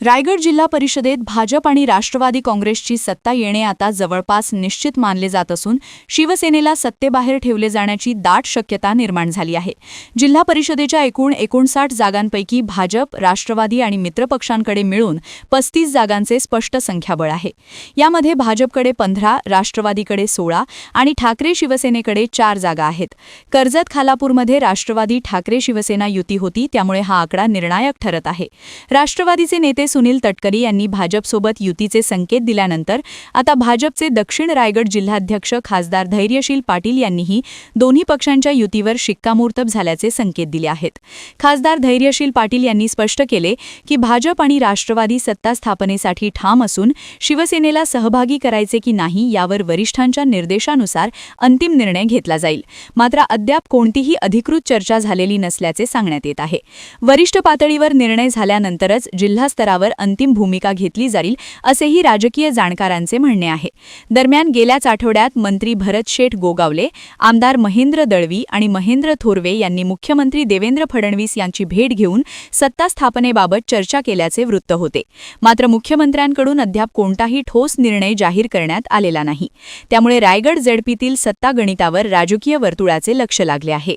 रायगड जिल्हा परिषदेत भाजप आणि राष्ट्रवादी काँग्रेसची सत्ता येणे आता जवळपास निश्चित मानले जात असून शिवसेनेला सत्तेबाहेर ठेवले जाण्याची दाट शक्यता निर्माण झाली आहे. जिल्हा परिषदेच्या एकूण एकोणसाठ जागांपैकी भाजप राष्ट्रवादी आणि मित्रपक्षांकडे मिळून पस्तीस जागांचे स्पष्ट संख्याबळ आहे. यामध्ये भाजपकडे पंधरा राष्ट्रवादीकडे सोळा आणि ठाकरे शिवसेनेकडे चार जागा आहेत. कर्जत खालापूरमध्ये राष्ट्रवादी ठाकरे शिवसेना युती होती त्यामुळे हा आकडा निर्णायक ठरत आहे. राष्ट्रवादीचे नेते सुनील तटकरी यांनी भाजपसोबत युतीचे संकेत दिल्यानंतर आता भाजपचे दक्षिण रायगड जिल्हाध्यक्ष खासदार धैर्यशील पाटील यांनीही दोन्ही पक्षांच्या युतीवर शिक्कामोर्तब झाल्याचे संकेत दिले आहेत. खासदार धैर्यशील पाटील यांनी स्पष्ट केले की भाजप आणि राष्ट्रवादी सत्ता स्थापनेसाठी ठाम असून शिवसेनेला सहभागी करायचे की नाही यावर वरिष्ठांच्या निर्देशानुसार अंतिम निर्णय घेतला जाईल. मात्र अद्याप कोणतीही अधिकृत चर्चा झालेली नसल्याचे सांगण्यात येत आहे. वरिष्ठ पातळीवर निर्णय झाल्यानंतरच जिल्हास्तरा स्तरावर अंतिम भूमिका घेतली जाईल असेही राजकीय जाणकारांचे म्हणणे आहे. दरम्यान गेल्याच आठवड्यात मंत्री भरत शेठ गोगावले आमदार महेंद्र दळवी आणि महेंद्र थोरवे यांनी मुख्यमंत्री देवेंद्र फडणवीस यांची भेट घेऊन सत्ता स्थापनेबाबत चर्चा केल्याचे वृत्त होते. मात्र मुख्यमंत्र्यांकडून अद्याप कोणताही ठोस निर्णय जाहीर करण्यात आलेला नाही. त्यामुळे रायगड झडपीतील सत्ता गणितावर राजकीय वर्तुळाचे लक्ष लागले आहे.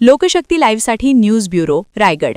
लोकशक्ती लाईव्हसाठी न्यूज ब्युरो रायगड.